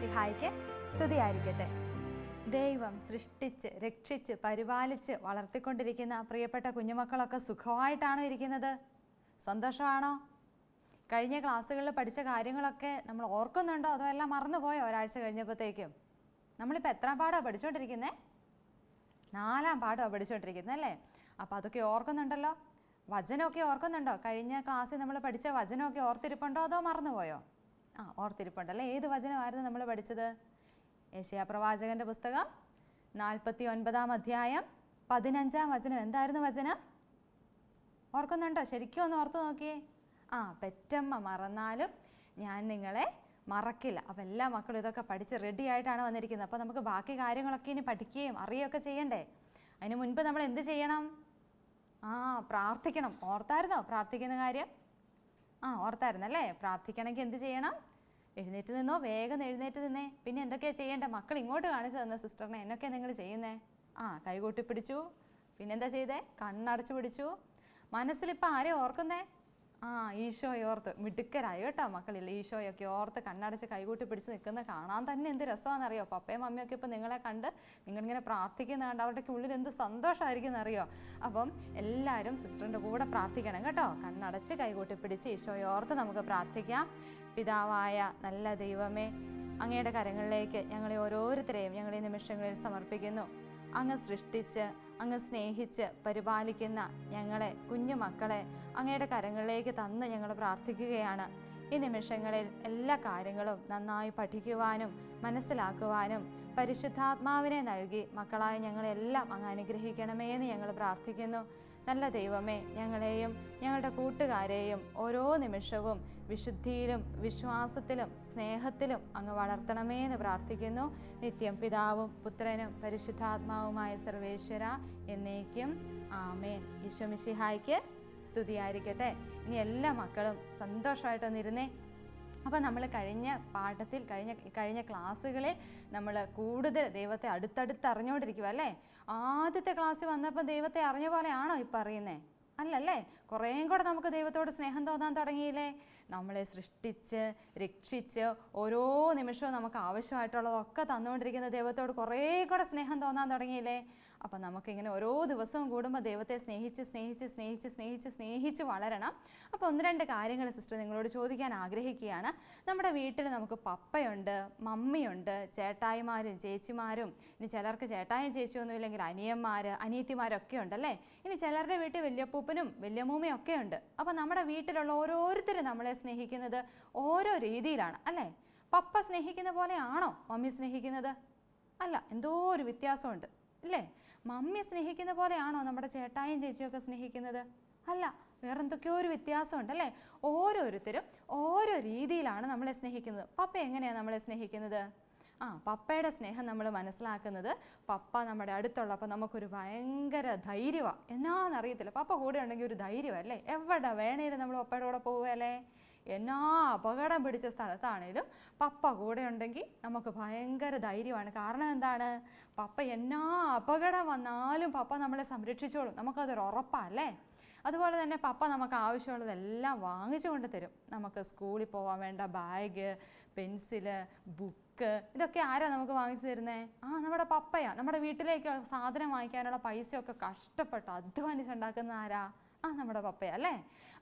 മിശിഹായ്ക്ക് സ്തുതിയായിരിക്കട്ടെ. ദൈവം സൃഷ്ടിച്ച് രക്ഷിച്ച് പരിപാലിച്ച് വളർത്തിക്കൊണ്ടിരിക്കുന്ന പ്രിയപ്പെട്ട കുഞ്ഞുമക്കളൊക്കെ സുഖമായിട്ടാണോ ഇരിക്കുന്നത്? സന്തോഷമാണോ? കഴിഞ്ഞ ക്ലാസ്സുകളിൽ പഠിച്ച കാര്യങ്ങളൊക്കെ നമ്മൾ ഓർക്കുന്നുണ്ടോ? അതോ എല്ലാം മറന്നുപോയോ ഒരാഴ്ച കഴിഞ്ഞപ്പോഴത്തേക്കും? നമ്മളിപ്പോൾ എത്ര പാടാണ് പഠിച്ചുകൊണ്ടിരിക്കുന്നത്? നാലാം പാടമാണ് പഠിച്ചുകൊണ്ടിരിക്കുന്നത് അല്ലേ? അപ്പോൾ അതൊക്കെ ഓർക്കുന്നുണ്ടല്ലോ? വചനമൊക്കെ ഓർക്കുന്നുണ്ടോ? കഴിഞ്ഞ ക്ലാസ്സിൽ നമ്മൾ പഠിച്ച വചനമൊക്കെ ഓർത്തിരിപ്പുണ്ടോ അതോ മറന്നുപോയോ? ആ ഓർത്തിരിപ്പുണ്ടല്ലേ ഏത് വചനമായിരുന്നു നമ്മൾ പഠിച്ചത്? ഏഷ്യാ പ്രവാചകന്റെ പുസ്തകം നാൽപ്പത്തി ഒൻപതാം അധ്യായം പതിനഞ്ചാം വചനം. എന്തായിരുന്നു വചനം? ഓർക്കുന്നുണ്ടോ? ശരിക്കും ഒന്ന് ഓർത്തു നോക്കിയേ. ആ പെറ്റമ്മ മറന്നാലും ഞാൻ നിങ്ങളെ മറക്കില്ല. അപ്പോൾ എല്ലാ മക്കളും ഇതൊക്കെ പഠിച്ച് റെഡി ആയിട്ടാണ് വന്നിരിക്കുന്നത്. അപ്പോൾ നമുക്ക് ബാക്കി കാര്യങ്ങളൊക്കെ ഇനി പഠിക്കുകയും അറിയുകയൊക്കെ ചെയ്യണ്ടേ? അതിന് മുൻപ് നമ്മൾ എന്ത് ചെയ്യണം? ആ പ്രാർത്ഥിക്കണം. ഓർത്തായിരുന്നോ പ്രാർത്ഥിക്കുന്ന കാര്യം? ആ ഓർത്തായിരുന്നല്ലേ? പ്രാർത്ഥിക്കണമെങ്കിൽ എന്ത് ചെയ്യണം? എഴുന്നേറ്റ് നിന്നോ? വേഗം എഴുന്നേറ്റ് നിന്നേ. പിന്നെ എന്തൊക്കെയാണ് ചെയ്യേണ്ടേ? മക്കൾ ഇങ്ങോട്ട് കാണിച്ചു തന്ന സിസ്റ്ററിനെ. എന്നൊക്കെയാണ് നിങ്ങൾ ചെയ്യുന്നേ. ആ കൈകൂട്ടി പിടിച്ചു. പിന്നെന്താ ചെയ്തേ? കണ്ണടച്ചു പിടിച്ചു. മനസ്സിലിപ്പോൾ ആരെ ഓർക്കുന്നേ? ആ ഈശോയെ ഓർത്ത് മിടുക്കരായി കേട്ടോ മക്കളില്ല ഈശോയൊക്കെ ഓർത്ത് കണ്ണടച്ച് കൈകൂട്ടി പിടിച്ച് നിൽക്കുന്ന കാണാൻ തന്നെ എന്ത് രസമാണെന്നറിയോ? പപ്പയും മമ്മിയൊക്കെ ഇപ്പോൾ നിങ്ങളെ കണ്ട് നിങ്ങളിങ്ങനെ പ്രാർത്ഥിക്കുന്ന കണ്ട് അവരുടെ ഉള്ളിൽ എന്ത് സന്തോഷമായിരിക്കും എന്നറിയോ അപ്പം എല്ലാവരും സിസ്റ്ററിന്റെ കൂടെ പ്രാർത്ഥിക്കണം കേട്ടോ. കണ്ണടച്ച് കൈകൂട്ടി പിടിച്ച് ഈശോയെ ഓർത്ത് നമുക്ക് പ്രാർത്ഥിക്കാം. പിതാവായ നല്ല ദൈവമേ അങ്ങയുടെ കരങ്ങളിലേക്ക് ഞങ്ങളെ ഓരോരുത്തരെയും ഞങ്ങൾ ഈ നിമിഷങ്ങളിൽ സമർപ്പിക്കുന്നു. അങ്ങ് സൃഷ്ടിച്ച് അങ്ങ് സ്നേഹിച്ച് പരിപാലിക്കുന്ന ഞങ്ങളെ കുഞ്ഞു മക്കളെ അങ്ങയുടെ കരങ്ങളിലേക്ക് തന്ന് ഞങ്ങൾ പ്രാർത്ഥിക്കുകയാണ്. ഈ നിമിഷങ്ങളിൽ എല്ലാ കാര്യങ്ങളും നന്നായി പഠിക്കുവാനും മനസ്സിലാക്കുവാനും പരിശുദ്ധാത്മാവിനെ നൽകി മക്കളായ ഞങ്ങളെല്ലാം അങ്ങ് അനുഗ്രഹിക്കണമേ എന്ന് ഞങ്ങൾ പ്രാർത്ഥിക്കുന്നു. നല്ല ദൈവമേ ഞങ്ങളെയും ഞങ്ങളുടെ കൂട്ടുകാരെയും ഓരോ നിമിഷവും വിശുദ്ധിയിലും വിശ്വാസത്തിലും സ്നേഹത്തിലും അങ്ങ് വളർത്തണമേ എന്ന് പ്രാർത്ഥിക്കുന്നു. നിത്യം പിതാവും പുത്രനും പരിശുദ്ധാത്മാവുമായ സർവേശ്വര എന്നേക്കും. ആമേൻ. ഈശോമിശിഹായ്ക്ക് സ്തുതിയായിരിക്കട്ടെ. ഇനി എല്ലാ മക്കളും സന്തോഷമായിട്ടൊന്നിരുന്നേ. അപ്പോൾ നമ്മൾ കഴിഞ്ഞ പാഠത്തിൽ കഴിഞ്ഞ കഴിഞ്ഞ ക്ലാസ്സുകളിൽ നമ്മൾ കൂടുതൽ ദൈവത്തെ അടുത്തടുത്ത് അറിഞ്ഞുകൊണ്ടിരിക്കുക അല്ലേ? ആദ്യത്തെ ക്ലാസ് വന്നപ്പോൾ ദൈവത്തെ അറിഞ്ഞ പോലെയാണോ ഇപ്പം അറിയുന്നത് അല്ലല്ലേ? കുറേയും കൂടെ നമുക്ക് ദൈവത്തോട് സ്നേഹം തോന്നാൻ തുടങ്ങിയില്ലേ? നമ്മളെ സൃഷ്ടിച്ച് രക്ഷിച്ച് ഓരോ നിമിഷവും നമുക്ക് ആവശ്യമായിട്ടുള്ളതൊക്കെ തന്നുകൊണ്ടിരിക്കുന്ന ദൈവത്തോട് കുറേ കൂടെ സ്നേഹം തോന്നാൻ തുടങ്ങിയില്ലേ? അപ്പം നമുക്കിങ്ങനെ ഓരോ ദിവസവും കൂടുമ്പോൾ ദൈവത്തെ സ്നേഹിച്ച് സ്നേഹിച്ച് സ്നേഹിച്ച് സ്നേഹിച്ച് സ്നേഹിച്ച് വളരണം. അപ്പോൾ ഒന്ന് രണ്ട് കാര്യങ്ങൾ സിസ്റ്റർ നിങ്ങളോട് ചോദിക്കാൻ ആഗ്രഹിക്കുകയാണ്. നമ്മുടെ വീട്ടിൽ നമുക്ക് പപ്പയുണ്ട് മമ്മിയുണ്ട് ചേട്ടായിമാരും ചേച്ചിമാരും ഇനി ചിലർക്ക് ചേട്ടായും ചേച്ചിയൊന്നും ഇല്ലെങ്കിൽ അനിയന്മാർ അനിയത്തിമാരൊക്കെ ഉണ്ടല്ലേ? ഇനി ചിലരുടെ വീട്ടിൽ വല്യപ്പൂപ്പനും വല്യമ്മൂമ്മയും ഒക്കെ ഉണ്ട്. അപ്പോൾ നമ്മുടെ വീട്ടിലുള്ള ഓരോരുത്തരും നമ്മളെ സ്നേഹിക്കുന്നത് ഓരോ രീതിയിലാണ് അല്ലേ? പപ്പ സ്നേഹിക്കുന്ന പോലെയാണോ മമ്മി സ്നേഹിക്കുന്നത്? അല്ല എന്തോ ഒരു വ്യത്യാസമുണ്ട് അല്ലേ മമ്മി സ്നേഹിക്കുന്ന പോലെയാണോ നമ്മുടെ ചേട്ടായും ചേച്ചിയൊക്കെ സ്നേഹിക്കുന്നത്? അല്ല വേറെന്തൊക്കെയോ ഒരു വ്യത്യാസമുണ്ട് അല്ലേ? ഓരോരുത്തരും ഓരോ രീതിയിലാണ് നമ്മളെ സ്നേഹിക്കുന്നത്. പപ്പ എങ്ങനെയാണ് നമ്മളെ സ്നേഹിക്കുന്നത്? ആ പപ്പയുടെ സ്നേഹം നമ്മൾ മനസ്സിലാക്കുന്നത് പപ്പ നമ്മുടെ അടുത്തുള്ള അടുത്തുള്ളപ്പോൾ നമുക്കൊരു ഭയങ്കര ധൈര്യമാണ് എന്നാന്നറിയത്തില്ല. പപ്പ കൂടെ ഉണ്ടെങ്കിൽ ഒരു ധൈര്യമല്ലേ? എവിടെ വേണേലും നമ്മൾ പപ്പയുടെ കൂടെ പോവുകയല്ലേ? എന്നാ അപകടം പിടിച്ച സ്ഥലത്താണേലും പപ്പ കൂടെ ഉണ്ടെങ്കിൽ നമുക്ക് ഭയങ്കര ധൈര്യമാണ്. കാരണം എന്താണ്? പപ്പ എന്നാ അപകടം വന്നാലും പപ്പ നമ്മളെ സംരക്ഷിച്ചോളും. നമുക്കതൊരു ഉറപ്പല്ലേ അതുപോലെ തന്നെ പപ്പ നമുക്ക് ആവശ്യമുള്ളതെല്ലാം വാങ്ങിച്ചു കൊണ്ട് തരും. നമുക്ക് സ്കൂളിൽ പോകാൻ വേണ്ട ബാഗ് പെൻസിൽ ബുക്ക് ഇതൊക്കെ ആരാ നമുക്ക് വാങ്ങിച്ചു തരുന്നത് ആ നമ്മുടെ പപ്പയാ. നമ്മുടെ വീട്ടിലേക്ക് സാധനം വാങ്ങിക്കാനുള്ള പൈസയൊക്കെ കഷ്ടപ്പെട്ട്. അധ്വാനിച്ചുണ്ടാക്കുന്ന ആരാ? ആ നമ്മുടെ പപ്പയല്ലേ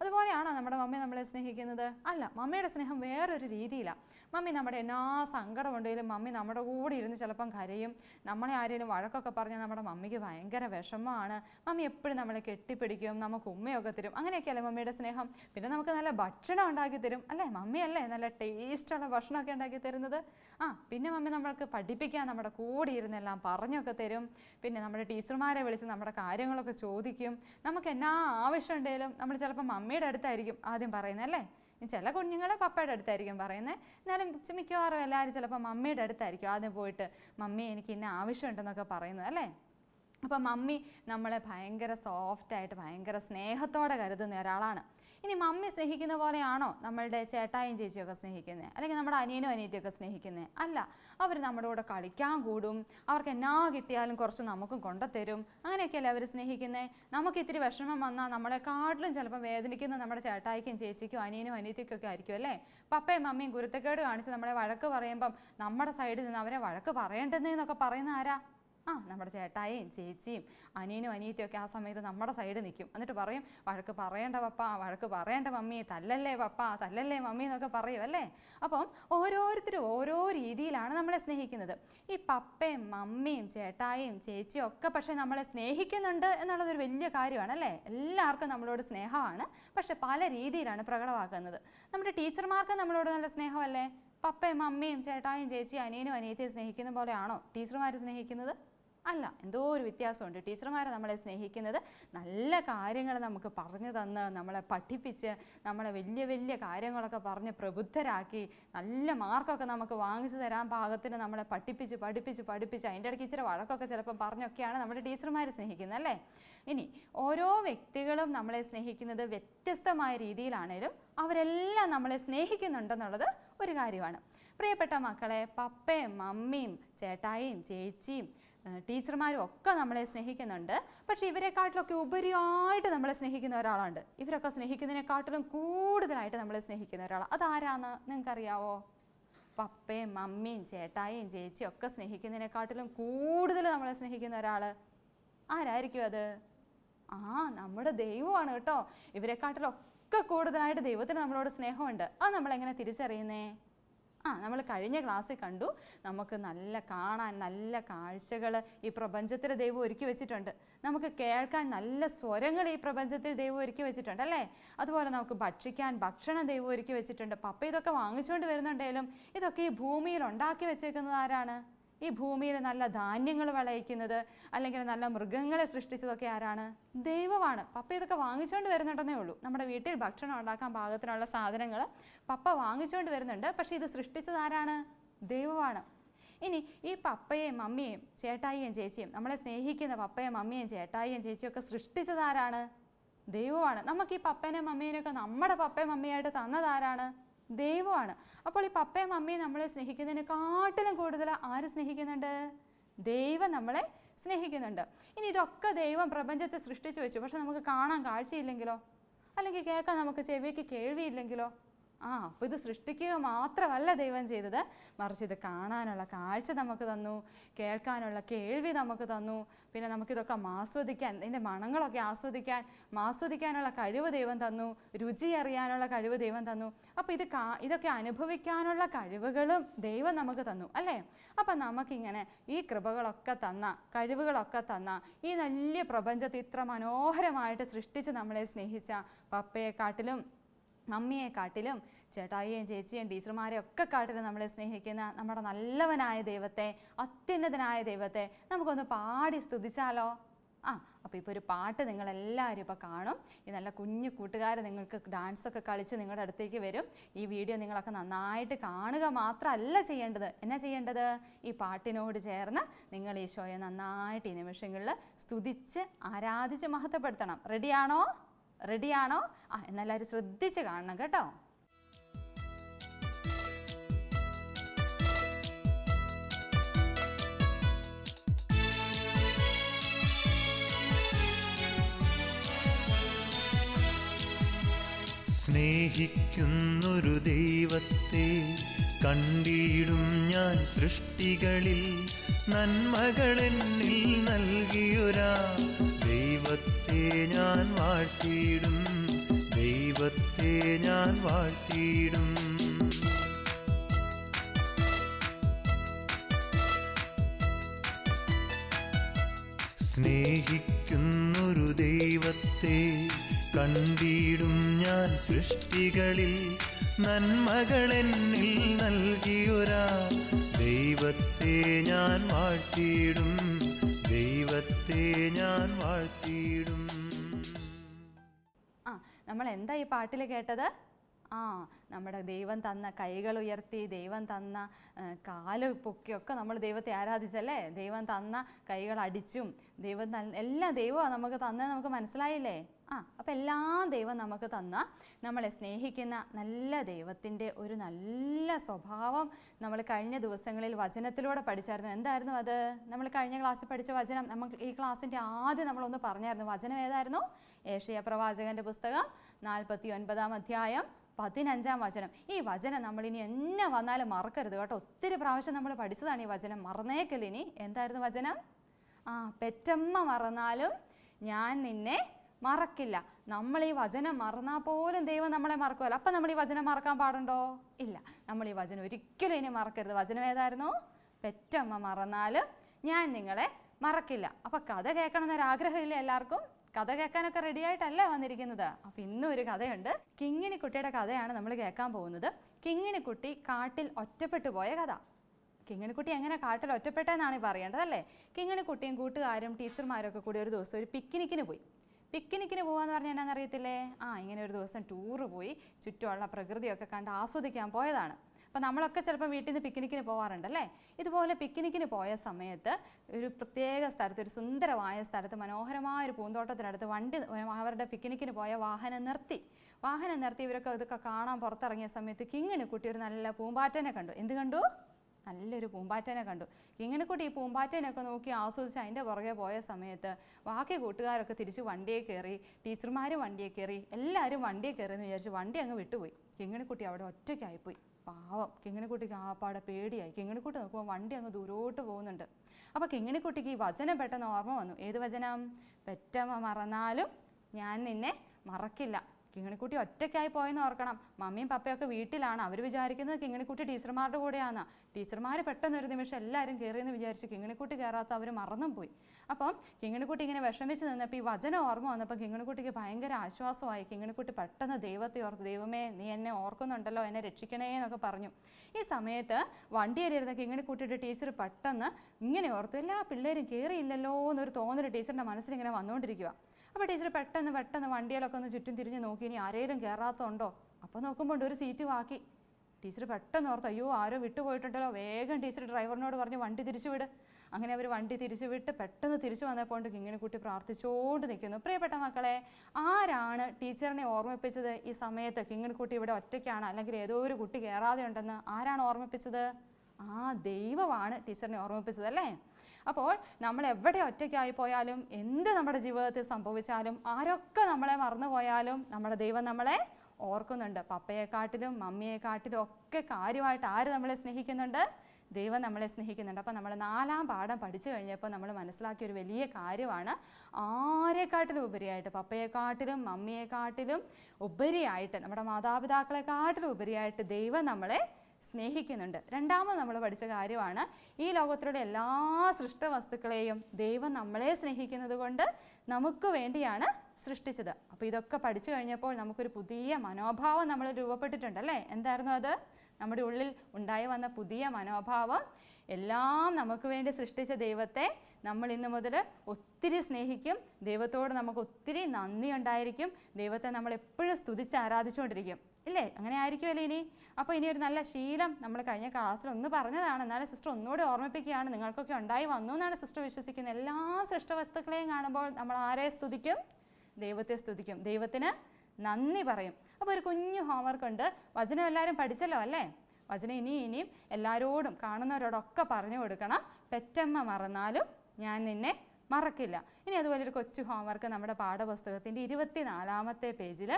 അതുപോലെയാണോ നമ്മുടെ മമ്മി നമ്മളെ സ്നേഹിക്കുന്നത്? അല്ല മമ്മിയുടെ സ്നേഹം വേറൊരു രീതിയിലാണ് മമ്മി നമ്മുടെ എന്നാ സങ്കടം ഉണ്ടെങ്കിലും മമ്മി നമ്മുടെ കൂടെ ഇരുന്ന് ചിലപ്പം കരയും. നമ്മളെ ആരെങ്കിലും വഴക്കൊക്കെ പറഞ്ഞാൽ നമ്മുടെ മമ്മിക്ക് ഭയങ്കര വിഷമമാണ്. മമ്മി എപ്പോഴും നമ്മളെ കെട്ടിപ്പിടിക്കും നമുക്ക് ഉമ്മയൊക്കെ തരും. അങ്ങനെയൊക്കെയല്ലേ മമ്മിയുടെ സ്നേഹം? പിന്നെ നമുക്ക് നല്ല ഭക്ഷണം ഉണ്ടാക്കി തരും അല്ലേ? മമ്മിയല്ലേ നല്ല ടേസ്റ്റുള്ള ഭക്ഷണമൊക്കെ ഉണ്ടാക്കി തരുന്നത്? ആ പിന്നെ മമ്മി നമ്മൾക്ക് പഠിപ്പിക്കാൻ നമ്മുടെ കൂടെ ഇരുന്നെല്ലാം പറഞ്ഞൊക്കെ തരും. പിന്നെ നമ്മുടെ ടീച്ചർമാരെ വിളിച്ച് നമ്മുടെ കാര്യങ്ങളൊക്കെ ചോദിക്കും. നമുക്ക് എന്നാ ആവശ്യമുണ്ടെങ്കിലും നമ്മൾ ചിലപ്പോൾ മമ്മിയുടെ അടുത്തായിരിക്കും ആദ്യം പറയുന്നത് അല്ലേ? ചില കുഞ്ഞുങ്ങൾ പപ്പയുടെ അടുത്തായിരിക്കും പറയുന്നത്. എന്നാലും മിക്കവാറും എല്ലാവരും ചിലപ്പോൾ മമ്മിയുടെ അടുത്തായിരിക്കും ആദ്യം പോയിട്ട് മമ്മി എനിക്ക് ഇന്ന ആവശ്യമുണ്ടെന്നൊക്കെ പറയുന്നത് അല്ലേ? അപ്പം മമ്മി നമ്മളെ ഭയങ്കര സോഫ്റ്റായിട്ട് ഭയങ്കര സ്നേഹത്തോടെ കരുതുന്ന ഒരാളാണ്. ഇനി മമ്മി സ്നേഹിക്കുന്ന പോലെയാണോ നമ്മളുടെ ചേട്ടായും ചേച്ചിയൊക്കെ സ്നേഹിക്കുന്നത് അല്ലെങ്കിൽ നമ്മുടെ അനിയനും അനിയത്തിയൊക്കെ സ്നേഹിക്കുന്നത് അല്ല അവർ നമ്മുടെ കൂടെ കളിക്കാൻ കൂടും. അവർക്ക് എന്നാ കിട്ടിയാലും കുറച്ച് നമുക്കും കൊണ്ടുത്തരും അങ്ങനെയൊക്കെയല്ലേ അവർ സ്നേഹിക്കുന്നത് നമുക്ക് ഇത്തിരി വിഷമം വന്നാൽ നമ്മളെക്കാട്ടിലും ചിലപ്പോൾ വേദനിക്കുന്ന നമ്മുടെ ചേട്ടായിക്കും ചേച്ചിക്കും അനിയനും അനിയത്തിക്കൊക്കെ ആയിരിക്കും അല്ലേ? പപ്പയും മമ്മിയും ഗുരുത്തക്കേട് കാണിച്ച് നമ്മളെ വഴക്ക് പറയുമ്പം നമ്മുടെ സൈഡിൽ നിന്ന് അവരെ വഴക്ക് പറയേണ്ടതെന്നൊക്കെ പറയുന്ന ആരാ? ആ നമ്മുടെ ചേട്ടായിയും ചേച്ചിയും അനിയനും അനിയത്തിയും ഒക്കെ ആ സമയത്ത് നമ്മുടെ സൈഡ് നിൽക്കും എന്നിട്ട് പറയും വഴക്ക് പറയേണ്ട പപ്പ വഴക്ക് പറയേണ്ട മമ്മി തല്ലല്ലേ പപ്പ തല്ലല്ലേ മമ്മി എന്നൊക്കെ പറയും അല്ലേ? അപ്പം ഓരോരുത്തരും ഓരോ രീതിയിലാണ് നമ്മളെ സ്നേഹിക്കുന്നത്. ഈ പപ്പയും മമ്മിയും ചേട്ടായിയും ചേച്ചിയും ഒക്കെ പക്ഷേ നമ്മളെ സ്നേഹിക്കുന്നുണ്ട് എന്നുള്ളതൊരു വലിയ കാര്യമാണ് അല്ലേ? എല്ലാവർക്കും നമ്മളോട് സ്നേഹമാണ് പക്ഷെ പല രീതിയിലാണ് പ്രകടമാക്കുന്നത്. നമ്മുടെ ടീച്ചർമാർക്ക് നമ്മളോട് നല്ല സ്നേഹമല്ലേ? പപ്പയും മമ്മിയും ചേട്ടായും ചേച്ചിയും അനിയനും അനിയത്തിയും സ്നേഹിക്കുന്ന പോലെയാണോ ടീച്ചർമാർ സ്നേഹിക്കുന്നത്? അല്ല എന്തോ ഒരു വ്യത്യാസമുണ്ട്. ടീച്ചർമാരെ നമ്മളെ സ്നേഹിക്കുന്നത് നല്ല കാര്യങ്ങൾ നമുക്ക് പറഞ്ഞു തന്ന് നമ്മളെ പഠിപ്പിച്ച് നമ്മളെ വലിയ വലിയ കാര്യങ്ങളൊക്കെ പറഞ്ഞ് പ്രബുദ്ധരാക്കി നല്ല മാർക്കൊക്കെ നമുക്ക് വാങ്ങിച്ചു തരാൻ പാകത്തിന് നമ്മളെ പഠിപ്പിച്ച് പഠിപ്പിച്ച് പഠിപ്പിച്ച് അതിന്റെ ഇടയ്ക്ക് ഇച്ചിരി വഴക്കൊക്കെ ചിലപ്പോൾ പറഞ്ഞൊക്കെയാണ് നമ്മുടെ ടീച്ചർമാർ സ്നേഹിക്കുന്നത് അല്ലേ? ഇനി ഓരോ വ്യക്തികളും നമ്മളെ സ്നേഹിക്കുന്നത് വ്യത്യസ്തമായ രീതിയിലാണേലും അവരെല്ലാം നമ്മളെ സ്നേഹിക്കുന്നുണ്ടെന്നുള്ളത് ഒരു കാര്യമാണ്. പ്രിയപ്പെട്ട മക്കളെ പപ്പയും മമ്മിയും ചേട്ടായിയും ചേച്ചിയും ടീച്ചർമാരും ഒക്കെ നമ്മളെ സ്നേഹിക്കുന്നുണ്ട്. പക്ഷേ ഇവരെക്കാട്ടിലൊക്കെ ഉപരിയായിട്ട് നമ്മളെ സ്നേഹിക്കുന്ന ഒരാളുണ്ട് ഇവരൊക്കെ സ്നേഹിക്കുന്നതിനെക്കാട്ടിലും കൂടുതലായിട്ട് നമ്മളെ സ്നേഹിക്കുന്ന ഒരാൾ അതാരാന്ന് നിങ്ങൾക്കറിയാവോ? പപ്പയും മമ്മിയും ചേട്ടായിയും ചേച്ചിയും ഒക്കെ സ്നേഹിക്കുന്നതിനെക്കാട്ടിലും കൂടുതൽ നമ്മളെ സ്നേഹിക്കുന്ന ഒരാൾ ആരായിരിക്കും അത്? ആ നമ്മുടെ ദൈവമാണ് കേട്ടോ. ഇവരെക്കാട്ടിലൊക്കെ കൂടുതലായിട്ട് ദൈവത്തിന് നമ്മളോട് സ്നേഹമുണ്ട്. അത് നമ്മളെങ്ങനെ തിരിച്ചറിയുന്നേ? നമ്മൾ കഴിഞ്ഞ ക്ലാസ്സിൽ കണ്ടു. നമുക്ക് നല്ല കാണാൻ നല്ല കാഴ്ചകൾ ഈ പ്രപഞ്ചത്തിൽ ദൈവം ഒരുക്കി വെച്ചിട്ടുണ്ട്. നമുക്ക് കേൾക്കാൻ നല്ല സ്വരങ്ങൾ ഈ പ്രപഞ്ചത്തിൽ ദൈവം ഒരുക്കി വെച്ചിട്ടുണ്ട് അല്ലേ? അതുപോലെ നമുക്ക് ഭക്ഷിക്കാൻ ഭക്ഷണം ദൈവം ഒരുക്കി വെച്ചിട്ടുണ്ട്. പപ്പ ഇതൊക്കെ വാങ്ങിച്ചുകൊണ്ട് വരുന്നുണ്ടെങ്കിലും ഇതൊക്കെ ഈ ഭൂമിയിൽ ഉണ്ടാക്കി വെച്ചേക്കുന്നത് ആരാണ്? ഈ ഭൂമിയിൽ നല്ല ധാന്യങ്ങൾ വിളയിക്കുന്നത് അല്ലെങ്കിൽ നല്ല മൃഗങ്ങളെ സൃഷ്ടിച്ചതൊക്കെ ആരാണ്? ദൈവമാണ്. പപ്പ ഇതൊക്കെ വാങ്ങിച്ചുകൊണ്ട് വരുന്നുണ്ടെന്നേ ഉള്ളൂ. നമ്മുടെ വീട്ടിൽ ഭക്ഷണം ഉണ്ടാക്കാൻ പാകത്തിനുള്ള സാധനങ്ങൾ പപ്പ വാങ്ങിച്ചുകൊണ്ട് വരുന്നുണ്ട്. പക്ഷെ ഇത് സൃഷ്ടിച്ചത് ആരാണ്? ദൈവമാണ്. ഇനി ഈ പപ്പയെയും മമ്മിയെയും ചേട്ടായിയും ചേച്ചിയും നമ്മളെ സ്നേഹിക്കുന്ന പപ്പയും മമ്മിയും ചേട്ടായിയും ചേച്ചിയും ഒക്കെ സൃഷ്ടിച്ചത് ആരാണ്? ദൈവമാണ്. നമുക്ക് ഈ പപ്പേനെയും മമ്മീനെയൊക്കെ നമ്മുടെ പപ്പയും മമ്മിയായിട്ട് തന്നത് ആരാണ്? ദൈവമാണ്. അപ്പോൾ ഈ പപ്പയും അമ്മയും നമ്മളെ സ്നേഹിക്കുന്നതിനെക്കാട്ടിലും കൂടുതൽ ആര് സ്നേഹിക്കുന്നുണ്ട്? ദൈവം നമ്മളെ സ്നേഹിക്കുന്നുണ്ട്. ഇനി ഇതൊക്കെ ദൈവം പ്രപഞ്ചത്തെ സൃഷ്ടിച്ചു വെച്ചു. പക്ഷെ നമുക്ക് കാണാൻ കാഴ്ചയില്ലെങ്കിലോ? അല്ലെങ്കിൽ കേൾക്കാൻ നമുക്ക് ചെവിക്ക് കേൾവിയില്ലെങ്കിലോ? ആ അപ്പോൾ ഇത് സൃഷ്ടിക്കുക മാത്രമല്ല ദൈവം ചെയ്തത്. മറിച്ച് ഇത് കാണാനുള്ള കാഴ്ച നമുക്ക് തന്നു കേൾക്കാനുള്ള കേൾവി നമുക്ക് തന്നു. പിന്നെ നമുക്കിതൊക്കെ ആസ്വദിക്കാൻ ഇതിന്റെ മണങ്ങളൊക്കെ ആസ്വദിക്കാൻ ആസ്വദിക്കാനുള്ള കഴിവ് ദൈവം തന്നു. രുചി അറിയാനുള്ള കഴിവ് ദൈവം തന്നു. അപ്പോൾ ഇത് കാ ഇതൊക്കെ അനുഭവിക്കാനുള്ള കഴിവുകളും ദൈവം നമുക്ക് തന്നു അല്ലേ? അപ്പം നമുക്കിങ്ങനെ ഈ കൃപകളൊക്കെ തന്ന കഴിവുകളൊക്കെ തന്ന ഈ വലിയ പ്രപഞ്ചത്തെ ഇത്ര മനോഹരമായിട്ട് സൃഷ്ടിച്ച് നമ്മളെ സ്നേഹിച്ച പപ്പയെക്കാട്ടിലും മമ്മിയെക്കാട്ടിലും ചേട്ടായിയും ചേച്ചിയും ടീച്ചർമാരെയും ഒക്കെ കാട്ടിലും നമ്മളെ സ്നേഹിക്കുന്ന നമ്മുടെ നല്ലവനായ ദൈവത്തെ അത്യുന്നതനായ ദൈവത്തെ നമുക്കൊന്ന് പാടി സ്തുതിച്ചാലോ? ആ അപ്പോൾ ഇപ്പോൾ ഒരു പാട്ട് നിങ്ങളെല്ലാവരും ഇപ്പോൾ കാണും. ഈ നല്ല കുഞ്ഞു കൂട്ടുകാർ നിങ്ങൾക്ക് ഡാൻസൊക്കെ കളിച്ച് നിങ്ങളുടെ അടുത്തേക്ക് വരും. ഈ വീഡിയോ നിങ്ങളൊക്കെ നന്നായിട്ട് കാണുക മാത്രമല്ല ചെയ്യേണ്ടത്. എന്നാ ചെയ്യേണ്ടത്? ഈ പാട്ടിനോട് ചേർന്ന് നിങ്ങൾ ഈ ഷോയെ നന്നായിട്ട് ഈ നിമിഷങ്ങളിൽ സ്തുതിച്ച് ആരാധിച്ച് മഹത്വപ്പെടുത്തണം. റെഡിയാണോ റെഡിയാണോ ആ എന്നെല്ലാവരും ശ്രദ്ധിച്ച് കാണണം കേട്ടോ. സ്നേഹിക്കുന്നൊരു ദൈവത്തെ കണ്ടിടും ഞാൻ സൃഷ്ടികളിൽ നന്മകളെന്നിൽ നൽകിയൊരാ ഞാൻ വാഴ്ത്തിയിടും. ദൈവത്തെ ഞാൻ വാഴ്ത്തിയിടും. സ്നേഹിക്കുന്നൊരു ദൈവത്തെ കണ്ടിടും ഞാൻ സൃഷ്ടികളിൽ. നന്മകളെന്നിൽ നൽകിയൊരാ ദൈവത്തെ ഞാൻ വാഴ്ത്തിയിടും. ദൈവത്തെ ഞാൻ വാഴ്ത്തിയിടും. ആ നമ്മൾ എന്താ ഈ പാട്ടിൽ കേട്ടത്? ആ നമ്മുടെ ദൈവം തന്ന കൈകൾ ഉയർത്തി ദൈവം തന്ന കാൽ പൊക്കിയൊക്കെ നമ്മൾ ദൈവത്തെ ആരാധിച്ചല്ലേ? ദൈവം തന്ന കൈകൾ അടിച്ചും ദൈവം തന്ന എല്ലാ ദൈവമാണ് നമുക്ക് തന്നത് നമുക്ക് മനസ്സിലായില്ലേ? ആ അപ്പം എല്ലാ ദൈവം നമുക്ക് തന്ന നമ്മളെ സ്നേഹിക്കുന്ന നല്ല ദൈവത്തിന്റെ ഒരു നല്ല സ്വഭാവം നമ്മൾ കഴിഞ്ഞ ദിവസങ്ങളിൽ വചനത്തിലൂടെ പഠിച്ചായിരുന്നു. എന്തായിരുന്നു അത്? നമ്മൾ കഴിഞ്ഞ ക്ലാസ്സിൽ പഠിച്ച വചനം നമുക്ക് ഈ ക്ലാസ്സിന്റെ ആദ്യം നമ്മളൊന്ന് പറഞ്ഞായിരുന്നു. വചനം ഏതായിരുന്നു? ഏഷ്യ പ്രവാചകന്റെ പുസ്തകം നാൽപ്പത്തി ഒൻപതാം അധ്യായം പതിനഞ്ചാം വചനം. ഈ വചനം നമ്മൾ ഇനി എന്നെ വന്നാലും മറക്കരുത് കേട്ടോ. ഒത്തിരി പ്രാവശ്യം നമ്മൾ പഠിച്ചതാണ് ഈ വചനം. മറന്നേക്കൽ ഇനി എന്തായിരുന്നു വചനം? ആ പെറ്റമ്മ മറന്നാലും ഞാൻ നിന്നെ മറക്കില്ല. നമ്മൾ ഈ വചനം മറന്നാൽ പോലും ദൈവം നമ്മളെ മറക്കുമല്ലോ. അപ്പം നമ്മൾ ഈ വചനം മറക്കാൻ പാടുണ്ടോ? ഇല്ല. നമ്മൾ ഈ വചനം ഒരിക്കലും ഇനി മറക്കരുത്. വചനം ഏതായിരുന്നു? പെറ്റമ്മ മറന്നാലും ഞാൻ നിങ്ങളെ മറക്കില്ല. അപ്പം കഥ കേൾക്കണം എന്നൊരാഗ്രഹമില്ല എല്ലാവർക്കും? കഥ കേൾക്കാനൊക്കെ റെഡി ആയിട്ടല്ലേ വന്നിരിക്കുന്നത്? അപ്പൊ ഇന്നും ഒരു കഥയുണ്ട്. കിങ്ങിണിക്കുട്ടിയുടെ കഥയാണ് നമ്മൾ കേൾക്കാൻ പോകുന്നത്. കിങ്ങിണി കുട്ടി കാട്ടിൽ ഒറ്റപ്പെട്ടു പോയ കഥ. കിങ്ങിണിക്കുട്ടി എങ്ങനെ കാട്ടിൽ ഒറ്റപ്പെട്ടെന്നാണ് ഈ പറയേണ്ടത് അല്ലേ? കിങ്ങിണിക്കുട്ടിയും കൂട്ടുകാരും ടീച്ചർമാരൊക്കെ കൂടി ഒരു ദിവസം ഒരു പിക്നിക്കിന് പോയി. പിക്നിക്കിന് പോകാന്ന് പറഞ്ഞാൽ എന്നാന്ന് അറിയത്തില്ലേ? ആ ഇങ്ങനെ ഒരു ദിവസം ടൂറ് പോയി. ചുറ്റുമുള്ള പ്രകൃതിയൊക്കെ കണ്ട് ആസ്വദിക്കാൻ പോയതാണ്. അപ്പം നമ്മളൊക്കെ ചിലപ്പോൾ വീട്ടിൽ നിന്ന് പിക്നിക്കിന് പോകാറുണ്ട് അല്ലേ ഇതുപോലെ പിക്നിക്കിന് പോയ സമയത്ത് ഒരു പ്രത്യേക സ്ഥലത്ത് ഒരു സുന്ദരമായ സ്ഥലത്ത് മനോഹരമായ ഒരു പൂന്തോട്ടത്തിനടുത്ത് വണ്ടി അവരുടെ പിക്നിക്കിന് പോയ വാഹനം നിർത്തി. വാഹനം നിർത്തി ഇവരൊക്കെ ഇതൊക്കെ കാണാൻ പുറത്തിറങ്ങിയ സമയത്ത് കിങ്ങിണി കുട്ടി ഒരു നല്ല പൂമ്പാറ്റനെ കണ്ടു. എന്ത് കണ്ടു? നല്ലൊരു പൂമ്പാറ്റനെ കണ്ടു. കിങ്ങിണിക്കുട്ടി ഈ പൂമ്പാറ്റനെയൊക്കെ നോക്കി ആസ്വദിച്ച് അതിന്റെ പുറകെ പോയ സമയത്ത് ബാക്കി കൂട്ടുകാരൊക്കെ തിരിച്ച് വണ്ടിയെ കയറി ടീച്ചർമാർ വണ്ടിയെ കയറി എല്ലാവരും വണ്ടിയെ കയറി എന്ന് വിചാരിച്ച് വണ്ടി അങ്ങ് വിട്ടുപോയി. കിങ്ങിണിക്കുട്ടി അവിടെ ഒറ്റയ്ക്കായിപ്പോയി. പാവം. കിങ്ങിണിക്കുട്ടിക്ക് ആപ്പാടെ പേടിയായി. കിങ്ങിണിക്കുട്ടി നോക്കുമ്പോൾ വണ്ടി അങ്ങ് ദൂരോട്ട് പോകുന്നുണ്ട്. അപ്പോൾ കിങ്ങിണിക്കുട്ടിക്ക് ഈ വചനം പെട്ടെന്ന് ഓർമ്മ വന്നു. ഏത് വചനം? പെറ്റമ്മ മറന്നാലും ഞാൻ നിന്നെ മറക്കില്ല. കിങ്ങിണിക്കുട്ടി ഒറ്റയ്ക്കായി പോയെന്ന് ഓർക്കണം. മമ്മിയും പപ്പയൊക്കെ വീട്ടിലാണ്. അവർ വിചാരിക്കുന്നത് കിങ്ങണിക്കുട്ടി ടീച്ചർമാരുടെ കൂടെയാണ്. ടീച്ചർമാർ പെട്ടെന്ന് ഒരു നിമിഷം എല്ലാവരും കയറിയെന്ന് വിചാരിച്ച് കിങ്ങണിക്കുട്ടി കയറാത്ത അവർ മറന്നും പോയി അപ്പം കിങ്ങണിക്കുട്ടി ഇങ്ങനെ വിഷമിച്ച് നിന്നപ്പോൾ ഈ വചനം ഓർമ്മ വന്നപ്പോൾ കിങ്ങണിക്കുട്ടിക്ക് ഭയങ്കര ആശ്വാസമായി. കിങ്ങണിക്കുട്ടി പെട്ടെന്ന് ദൈവത്തെ ഓർത്ത് ദൈവമേ നീ എന്നെ ഓർക്കുന്നുണ്ടല്ലോ എന്നെ രക്ഷിക്കണേ എന്നൊക്കെ പറഞ്ഞു. ഈ സമയത്ത് വണ്ടിയിലിരുന്ന കിങ്ങിണിക്കുട്ടിയുടെ ടീച്ചർ പെട്ടെന്ന് ഇങ്ങനെ ഓർത്തു എല്ലാ പിള്ളേരും കയറിയില്ലല്ലോ എന്നൊരു തോന്നൽ ടീച്ചറിന്റെ മനസ്സിൽ ഇങ്ങനെ വന്നുകൊണ്ടിരിക്കുക അപ്പോൾ ടീച്ചർ പെട്ടെന്ന് പെട്ടെന്ന് വണ്ടിയിലൊക്കെ ഒന്ന് ചുറ്റും തിരിഞ്ഞ് നോക്കി ഇനി ആരേലും കയറാത്തതുണ്ടോ അപ്പോൾ നോക്കുമ്പോൾ ഒരു സീറ്റ് ബാക്കി. ടീച്ചർ പെട്ടെന്ന് ഓർത്ത് അയ്യോ ആരോ വിട്ടുപോയിട്ടുണ്ടല്ലോ വേഗം ടീച്ചർ ഡ്രൈവറിനോട് പറഞ്ഞ് വണ്ടി തിരിച്ചു വിട്. അങ്ങനെ അവർ വണ്ടി തിരിച്ചു വിട്ട് പെട്ടെന്ന് തിരിച്ചു വന്നപ്പോൾ കിങ്ങിണിക്കുട്ടി പ്രാർത്ഥിച്ചുകൊണ്ട് നിൽക്കുന്നു പ്രിയപ്പെട്ട മക്കളെ ആരാണ് ടീച്ചറിനെ ഓർമ്മിപ്പിച്ചത് ഈ സമയത്ത്? കിങ്ങിണിക്കുട്ടി ഇവിടെ ഒറ്റയ്ക്കാണ് അല്ലെങ്കിൽ ഏതോ ഒരു കുട്ടി കയറാതെ ഉണ്ടെന്ന് ആരാണ് ഓർമ്മിപ്പിച്ചത്? ആ ദൈവമാണ് ടീച്ചറിനെ ഓർമ്മിപ്പിച്ചത് അല്ലേ അപ്പോൾ നമ്മൾ എവിടെ ഒറ്റയ്ക്കായി പോയാലും എന്ത് നമ്മുടെ ജീവിതത്തിൽ സംഭവിച്ചാലും ആരൊക്കെ നമ്മളെ മറന്നു പോയാലും നമ്മുടെ ദൈവം നമ്മളെ ഓർക്കുന്നുണ്ട്. പപ്പയെക്കാട്ടിലും മമ്മിയെക്കാട്ടിലും ഒക്കെ കാര്യമായിട്ട് ആര് നമ്മളെ സ്നേഹിക്കുന്നുണ്ട്? ദൈവം നമ്മളെ സ്നേഹിക്കുന്നുണ്ട്. അപ്പോൾ നമ്മൾ നാലാം പാഠം പഠിച്ചു കഴിഞ്ഞപ്പോൾ നമ്മൾ മനസ്സിലാക്കിയ ഒരു വലിയ കാര്യമാണ് ആരെക്കാട്ടിലും ഉപരിയായിട്ട് പപ്പയെക്കാട്ടിലും മമ്മിയെക്കാട്ടിലും ഉപരിയായിട്ട് നമ്മുടെ മാതാപിതാക്കളെക്കാട്ടിലും ഉപരിയായിട്ട് ദൈവം നമ്മളെ സ്നേഹിക്കുന്നുണ്ട്. രണ്ടാമത് നമ്മൾ പഠിച്ച കാര്യമാണ് ഈ ലോകത്തിലുള്ള എല്ലാ സൃഷ്ട വസ്തുക്കളെയും ദൈവം നമ്മളെ സ്നേഹിക്കുന്നത് കൊണ്ട് നമുക്ക് വേണ്ടിയാണ് സൃഷ്ടിച്ചത്. അപ്പോൾ ഇതൊക്കെ പഠിച്ചു കഴിഞ്ഞപ്പോൾ നമുക്കൊരു പുതിയ മനോഭാവം നമ്മൾ രൂപപ്പെട്ടിട്ടുണ്ട് അല്ലേ എന്തായിരുന്നു അത്? നമ്മുടെ ഉള്ളിൽ ഉണ്ടായി വന്ന പുതിയ മനോഭാവം. എല്ലാം നമുക്ക് വേണ്ടി സൃഷ്ടിച്ച ദൈവത്തെ നമ്മൾ ഇന്ന് മുതൽ ഒത്തിരി സ്നേഹിക്കും. ദൈവത്തോട് നമുക്ക് ഒത്തിരി നന്ദി ഉണ്ടായിരിക്കും. ദൈവത്തെ നമ്മൾ എപ്പോഴും സ്തുതിച്ച് ആരാധിച്ചുകൊണ്ടിരിക്കും. ഇല്ലേ? അങ്ങനെ ആയിരിക്കുമല്ലേ ഇനി? അപ്പോൾ ഇനി ഒരു നല്ല ശീലം നമ്മൾ കഴിഞ്ഞ ക്ലാസ്സിൽ ഒന്ന് പറഞ്ഞതാണ്. എന്നാലും സിസ്റ്റർ ഒന്നുകൂടി ഓർമ്മിപ്പിക്കുകയാണ്. നിങ്ങൾക്കൊക്കെ ഉണ്ടായി വന്നു എന്നാണ് സിസ്റ്റർ വിശ്വസിക്കുന്നത്. എല്ലാ സൃഷ്ടവസ്തുക്കളെയും കാണുമ്പോൾ നമ്മൾ ആരെ സ്തുതിക്കും? ദൈവത്തെ സ്തുതിക്കും. ദൈവത്തിന് നന്ദി പറയും. അപ്പോൾ ഒരു കുഞ്ഞു ഹോംവർക്ക് ഉണ്ട്. വചനം എല്ലാവരും പഠിച്ചല്ലോ അല്ലേ? വചനം ഇനി ഇനിയും എല്ലാവരോടും കാണുന്നവരോടൊക്കെ പറഞ്ഞു കൊടുക്കണം. പെറ്റമ്മ മറന്നാലും ഞാൻ നിന്നെ മറക്കില്ല. ഇനി അതുപോലെ ഒരു കൊച്ചു ഹോംവർക്ക് നമ്മുടെ പാഠപുസ്തകത്തിന്റെ ഇരുപത്തിനാലാമത്തെ പേജിൽ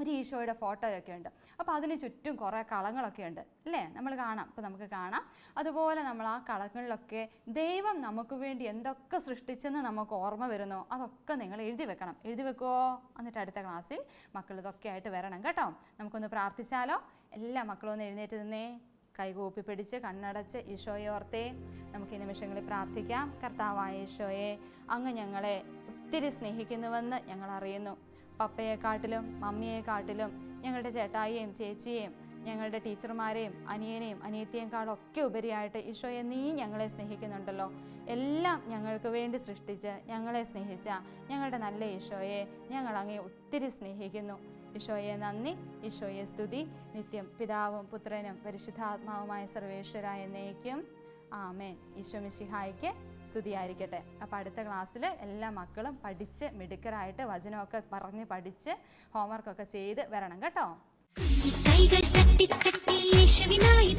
ഒരു ഈശോയുടെ ഫോട്ടോയൊക്കെ ഉണ്ട്. അപ്പോൾ അതിന് ചുറ്റും കുറേ കളങ്ങളൊക്കെ ഉണ്ട്. അല്ലേ? നമ്മൾ കാണാം. അപ്പോൾ നമുക്ക് കാണാം. അതുപോലെ നമ്മൾ ആ കളങ്ങളിലൊക്കെ ദൈവം നമുക്ക് വേണ്ടി എന്തൊക്കെ സൃഷ്ടിച്ചെന്ന് നമുക്ക് ഓർമ്മ വരുന്നോ. അതൊക്കെ നിങ്ങൾ എഴുതി വെക്കണം. എഴുതി വെക്കുമോ എന്നിട്ട് അടുത്ത ക്ലാസ്സിൽ മക്കൾ ഇതൊക്കെ ആയിട്ട് വരണം കേട്ടോ. നമുക്കൊന്ന് പ്രാർത്ഥിച്ചാലോ? എല്ലാ മക്കളും ഒന്ന് എഴുന്നേറ്റ് നിന്നേ. കൈകൂപ്പി പിടിച്ച് കണ്ണടച്ച് ഈശോയെ ഓർത്തേ. നമുക്ക് ഈ നിമിഷങ്ങളിൽ പ്രാർത്ഥിക്കാം. കർത്താവായ ഈശോയെ അങ്ങ് ഞങ്ങളെ ഒത്തിരി സ്നേഹിക്കുന്നുവെന്ന് ഞങ്ങൾ അറിയുന്നു. പപ്പയെക്കാട്ടിലും മമ്മിയെക്കാട്ടിലും ഞങ്ങളുടെ ചേട്ടായിയെയും ചേച്ചിയെയും ഞങ്ങളുടെ ടീച്ചർമാരെയും അനിയനെയും അനിയത്തിയേക്കാളൊക്കെ ഉപരിയായിട്ട് ഈശോയെ നീ ഞങ്ങളെ സ്നേഹിക്കുന്നുണ്ടല്ലോ. എല്ലാം ഞങ്ങൾക്ക് വേണ്ടി സൃഷ്ടിച്ച് ഞങ്ങളെ സ്നേഹിച്ച ഞങ്ങളുടെ നല്ല ഈശോയെ ഞങ്ങൾ അങ്ങേ ഒത്തിരി സ്നേഹിക്കുന്നു. ഈശോയെ നന്ദി ഈശോയെ സ്തുതി. നിത്യം പിതാവും പുത്രനും പരിശുദ്ധാത്മാവുമായ സർവേശ്വരായ എന്നേക്കും ആമേൻ. ഈശോ മിശിഹായ്ക്ക് സ്തുതിയായിരിക്കട്ടെ. അപ്പോൾ അടുത്ത ക്ലാസ്സിൽ എല്ലാ മക്കളും പഠിച്ച് മിടുക്കരായിട്ട് വചനമൊക്കെ പറഞ്ഞ് പഠിച്ച് ഹോംവർക്കൊക്കെ ചെയ്ത് വരണം കേട്ടോ. കൈകൾ തട്ടി തട്ടി യേശുവിനായി